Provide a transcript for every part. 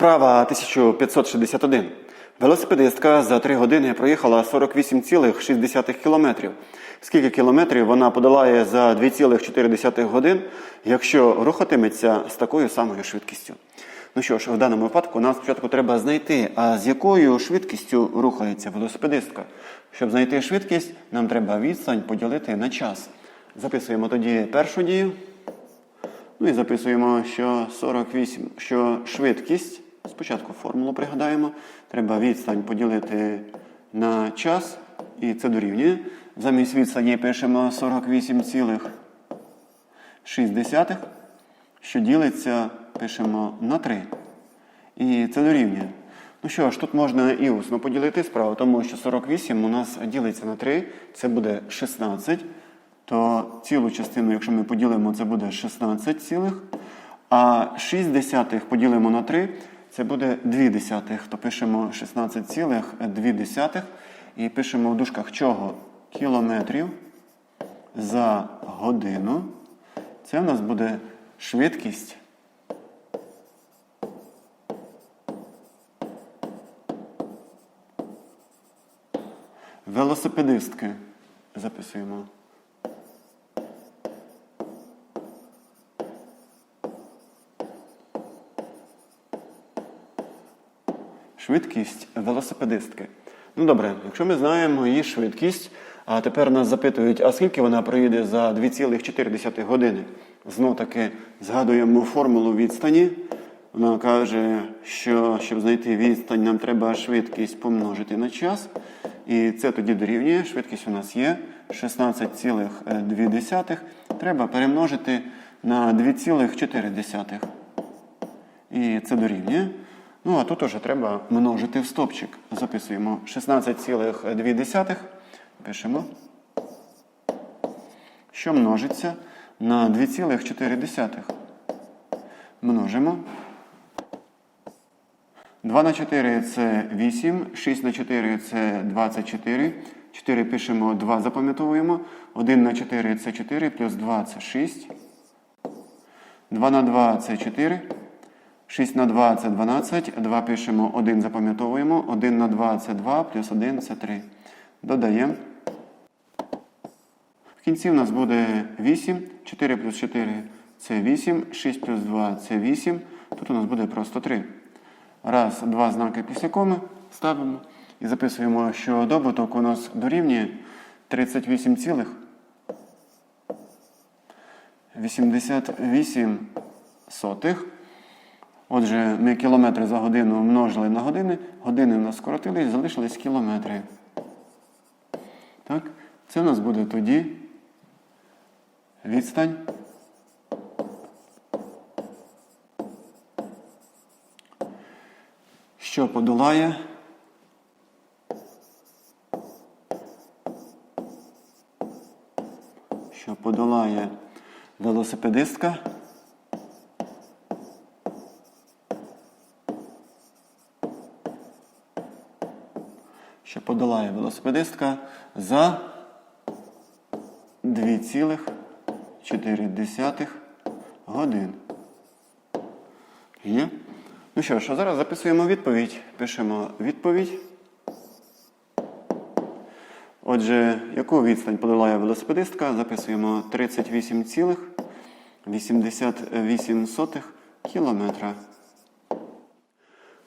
Вправа 1561. Велосипедистка за 3 години проїхала 48,6 кілометрів. Скільки кілометрів вона подолає за 2,4 годин, якщо рухатиметься з такою самою швидкістю? Ну що ж, в даному випадку нам спочатку треба знайти, а з якою швидкістю рухається велосипедистка. Щоб знайти швидкість, нам треба відстань поділити на час. Записуємо тоді першу дію. Ну і записуємо, що 48, що швидкість, спочатку формулу пригадаємо, треба відстань поділити на час, і це дорівнює. Замість відстані пишемо 48,6, що ділиться, пишемо на 3. І це дорівнює. Ну що ж, тут можна і усно поділити справу, тому що 48 у нас ділиться на 3, це буде 16 то цілу частину, якщо ми поділимо, це буде 16 цілих. А 6 десятих поділимо на 3, це буде 2 десятих. То пишемо 16 цілих 2 десятих. І пишемо в дужках чого? Кілометрів за годину. Це в нас буде швидкість. Велосипедистки. Записуємо. Швидкість велосипедистки. Ну добре, якщо ми знаємо її швидкість, а тепер нас запитують, а скільки вона проїде за 2,4 години. Знов таки згадуємо формулу відстані. Вона каже, що щоб знайти відстань, нам треба швидкість помножити на час. І це тоді дорівнює. Швидкість у нас є 16,2. Треба перемножити на 2,4. І це дорівнює. Ну, а тут уже треба множити в стопчик. Записуємо 16,2. Пишемо. Що множиться на 2,4. Множимо. 2 на 4 це 8, 6 на 4 це 24. 4 пишемо, 2 запам'ятовуємо. 1 на 4 це 4, плюс 2 це 6. 2 на 2 це 4. 6 на 2 це 12. 2 пишемо, 1 запам'ятовуємо. 1 на 2 це 2, плюс 1 це 3. Додаємо. В кінці в нас буде 8. 4 плюс 4 це 8. 6 плюс 2 це 8. Тут у нас буде просто 3. Раз, два знаки після коми ставимо. І записуємо, що добуток у нас дорівнює 38 цілих 88 сотих. Отже, ми кілометри за годину множили на години, години у нас скоротились, залишились кілометри. Так, це у нас буде тоді відстань. Що подолає? Що подолає велосипедистка? що подолає велосипедистка за 2,4 годин. Є? Ну що ж, а зараз записуємо відповідь. Пишемо відповідь. Отже, яку відстань подолає велосипедистка? Записуємо 38,88 кілометра.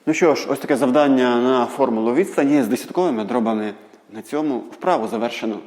Ну що ж, ось таке завдання на формулу відстані з десятковими дробами. На цьому вправу завершено.